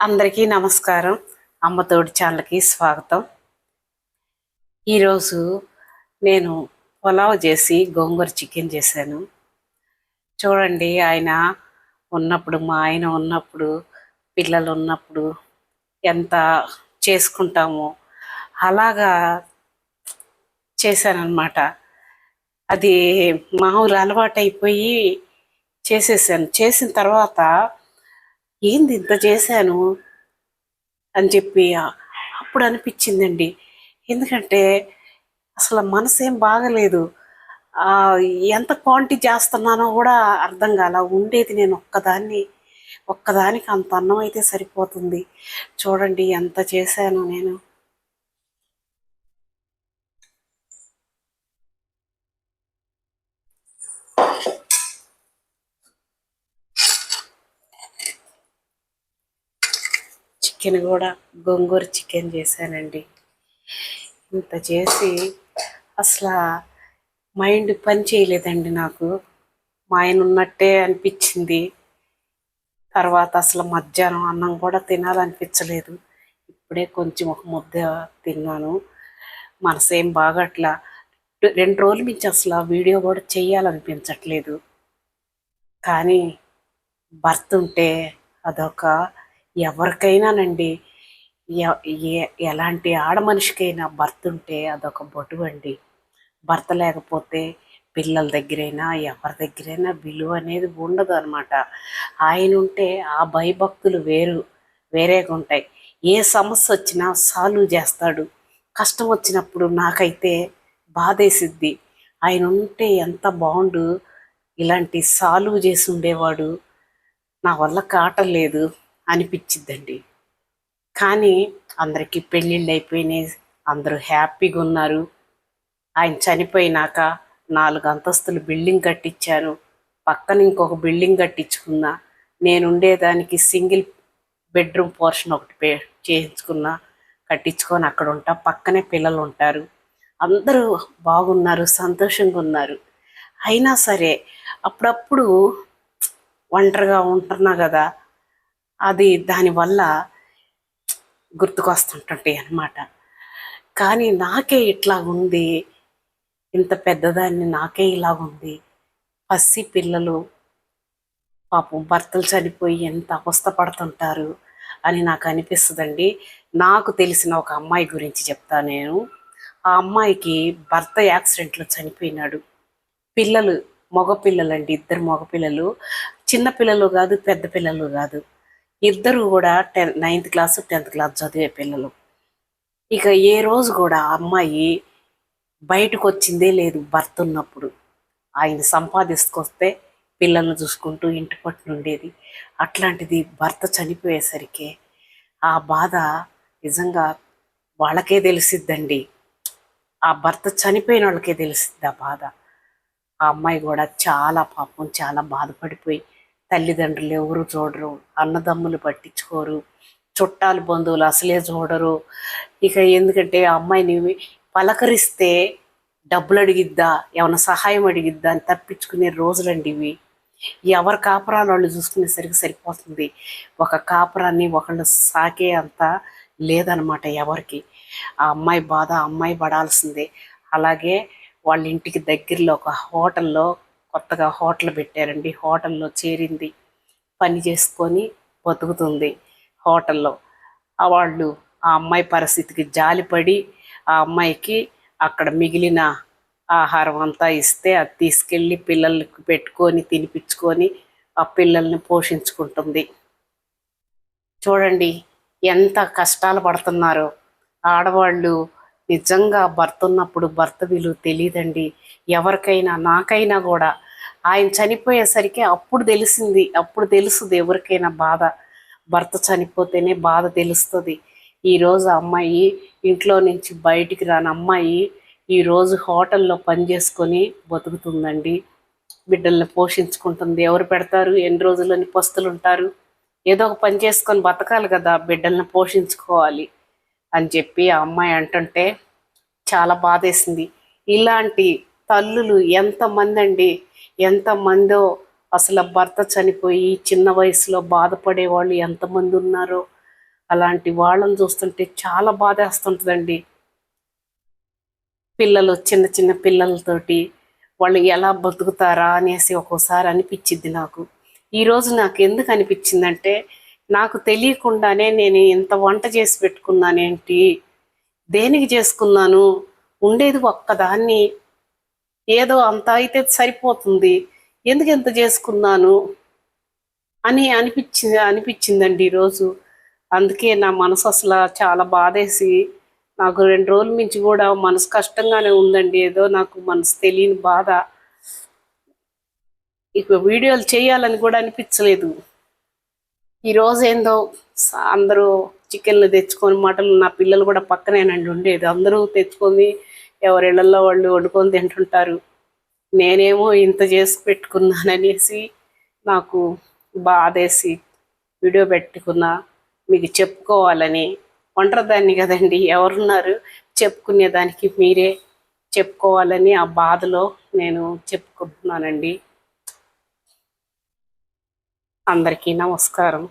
అందరికీ నమస్కారం. అమ్మతోడి ఛానల్కి స్వాగతం. ఈరోజు నేను పులావ్ చేసి గోంగూర చికెన్ చేశాను. చూడండి ఆయన ఉన్నప్పుడు మా ఆయన ఉన్నప్పుడు పిల్లలు ఉన్నప్పుడు ఎంత చేసుకుంటామో అలాగా చేశానమాట అది మామూలు అలవాటు అయిపోయి చేసేసాను. చేసిన తర్వాత ఏంది ఇంత చేశాను? అని చెప్పి అప్పుడు అనిపించిందండి. ఎందుకంటే అసలు మనసు ఏం బాగలేదు ఎంత క్వాంటిటీ చేస్తున్నానో కూడా అర్థం కాల. ఉండేది నేను ఒక్కదాన్ని. ఒక్కదానికి అంత అన్నం అయితే సరిపోతుంది. చూడండి ఎంత చేశాను నేను. చికెన్ కూడా గోంగూర చికెన్ చేశానండి. ఇంత చేసి అసలు మైండ్ పని చేయలేదండి నాకు. మా ఆయన ఉన్నట్టే అనిపించింది. తర్వాత అసలు మధ్యాహ్నం అన్నం కూడా తినాలనిపించలేదు. ఇప్పుడే కొంచెం ఒక ముద్ద తిన్నాను. మనసేం అట్లా రెండు రోజుల నుంచి అసలు ఆ వీడియో కూడా చేయాలనిపించట్లేదు. కానీ భర్త ఉంటే అదొక ఎవరికైనానండి ఏ- ఎలాంటి ఆడ మనిషికైనా భర్త ఉంటే అదొక బొటు అండి. భర్త లేకపోతే పిల్లల దగ్గరైనా ఎవరి దగ్గరైనా విలువ అనేది ఉండదు అనమాట ఆయన ఉంటే ఆ భయభక్తులు వేరు వేరేగా ఉంటాయి. ఏ సమస్య వచ్చినా సాల్వ్ చేస్తాడు. కష్టం వచ్చినప్పుడు నాకైతే బాధేసిద్ది. ఆయన ఉంటే ఎంత బాగుండు ఇలాంటి సాల్వ్ చేసి ఉండేవాడు నా వల్ల కాటలేదు అనిపించిద్దండి. కానీ అందరికీ పెళ్ళిళ్ళు అయిపోయినాయి అందరూ హ్యాపీగా ఉన్నారు. ఆయన చనిపోయినాక నాలుగు అంతస్తులు బిల్డింగ్ కట్టించాను. పక్కన ఇంకొక బిల్డింగ్ కట్టించుకున్నా. నేను ఉండేదానికి సింగిల్ బెడ్రూమ్ పోర్షన్ ఒకటి పే చేయించుకున్నా. కట్టించుకొని అక్కడ ఉంటా. పక్కనే పిల్లలు ఉంటారు. అందరూ బాగున్నారు సంతోషంగా ఉన్నారు. అయినా సరే అప్పుడప్పుడు ఒంటరిగా ఉంటున్నా కదా. అది దానివల్ల గుర్తుకొస్తుంటుంటాయి అన్నమాట. కానీ నాకే ఇట్లా ఉంది ఇంత పెద్దదాన్ని నాకే ఇలా ఉంది పసి పిల్లలు పాపం భర్తలు చనిపోయి ఎంత అవస్థ పడుతుంటారు అని నాకు అనిపిస్తుందండి. నాకు తెలిసిన ఒక అమ్మాయి గురించి చెప్తా నేను. ఆ అమ్మాయికి భర్త యాక్సిడెంట్లో చనిపోయినాడు. పిల్లలు మగపిల్లలు అండి ఇద్దరు మగపిల్లలు. చిన్నపిల్లలు చిన్న పిల్లలు కాదు పెద్ద పిల్లలు కాదు. ఇద్దరు కూడా ten ninth class tenth class చదివే పిల్లలు. ఇక ఏ రోజు కూడా అమ్మాయి బయటకు వచ్చిందే లేదు భర్త ఉన్నప్పుడు. ఆయన సంపాదిస్తుకొస్తే పిల్లల్ని చూసుకుంటూ ఇంటి పట్టున ఉండేది. అట్లాంటిది భర్త చనిపోయేసరికి ఆ బాధ నిజంగా వాళ్ళకే తెలిసిద్దండి. ఆ భర్త చనిపోయిన వాళ్ళకే తెలిసిద్ది ఆ బాధ. ఆ అమ్మాయి కూడా చాలా పాపం చాలా బాధపడిపోయి తల్లిదండ్రులు ఎవరు చూడరు అన్నదమ్ములు పట్టించుకోరు చుట్టాలు బంధువులు అసలే చూడరు. ఇక ఎందుకంటే ఆ అమ్మాయిని పలకరిస్తే డబ్బులు అడిగిద్దా ఏమైనా సహాయం అడిగిద్దా అని తప్పించుకునే రోజులండి ఇవి. ఎవరి కాపురాలు వాళ్ళు చూసుకునేసరికి సరిపోతుంది. ఒక కాపురాన్ని ఒకళ్ళు సాకే అంత లేదనమాట ఎవరికి. ఆ అమ్మాయి బాధ ఆ అమ్మాయి పడాల్సిందే. అలాగే వాళ్ళ ఇంటికి దగ్గరలో ఒక హోటల్లో కొత్తగా హోటల్ పెట్టారండి. హోటల్లో చేరింది. పని చేసుకొని బతుకుతుంది హోటల్లో. వాళ్ళు ఆ అమ్మాయి పరిస్థితికి జాలిపడి ఆ అమ్మాయికి అక్కడ మిగిలిన ఆహారం అంతా ఇస్తే అది తీసుకెళ్ళి పిల్లలకి పెట్టుకొని తినిపించుకొని ఆ పిల్లల్ని పోషించుకుంటుంది. చూడండి ఎంత కష్టాలు పడుతున్నారో. ఆడవాళ్ళు నిజంగా భర్త ఉన్నప్పుడు భర్త విలువ తెలియదండి ఎవరికైనా నాకైనా కూడా. ఆయన చనిపోయేసరికి అప్పుడు తెలిసింది అప్పుడు తెలుస్తుంది ఎవరికైనా బాధ. భర్త చనిపోతేనే బాధ తెలుస్తుంది. ఈరోజు అమ్మాయి ఇంట్లో నుంచి బయటికి రాని అమ్మాయి ఈరోజు హోటల్లో పని చేసుకొని బతుకుతుందండి. బిడ్డల్ని పోషించుకుంటుంది. ఎవరు పెడతారు? ఎన్ని రోజులని పస్తులు ఉంటారు ఏదో ఒక పని చేసుకొని బతకాలి కదా. బిడ్డల్ని పోషించుకోవాలి. అని చెప్పి ఆ అమ్మాయి అంటుంటే చాలా బాధేసింది. ఇలాంటి తల్లులు ఎంతమంది అండి ఎంతమందో అసలు భర్త చనిపోయి చిన్న వయసులో బాధపడే వాళ్ళు ఎంతమంది ఉన్నారో. అలాంటి వాళ్ళని చూస్తుంటే చాలా బాధేస్తుంటుందండి. పిల్లలు చిన్న చిన్న పిల్లలతోటి వాళ్ళు ఎలా బతుకుతారా అనేసి ఒక్కోసారి అనిపించింది నాకు. ఈరోజు నాకు ఎందుకు అనిపించిందంటే నాకు తెలియకుండానే నేను ఇంత వంట చేసి పెట్టుకున్నానేంటి? దేనికి చేసుకున్నాను? ఉండేది ఒక్కదాన్ని. ఏదో అంత అయితే సరిపోతుంది. ఎందుకు ఎంత చేసుకున్నాను? అని అనిపించింది అనిపించిందండి ఈరోజు. అందుకే నా మనసు అసలు చాలా బాధేసి నాకు రెండు రోజుల నుంచి కూడా మనసు కష్టంగానే ఉందండి. ఏదో నాకు మనసు తెలియని బాధ. ఇక వీడియోలు చేయాలని కూడా అనిపించలేదు. ఈరోజు ఏందో అందరూ చికెన్లు తెచ్చుకొని మటన్లు నా పిల్లలు కూడా పక్కనేనండి ఉండేది. అందరూ తెచ్చుకొని ఎవరిళ్ళల్లో వాళ్ళు వండుకొని తింటుంటారు. నేనేమో ఇంత చేసి పెట్టుకున్నాననేసి నాకు బాధేసి వీడియో పెట్టుకున్నా మీకు చెప్పుకోవాలని. ఒంటరిదాన్ని కదండి ఎవరున్నారు? చెప్పుకునే దానికి మీరే చెప్పుకోవాలని ఆ బాధలో నేను చెప్పుకుంటున్నానండి. అందరికీ నమస్కారం.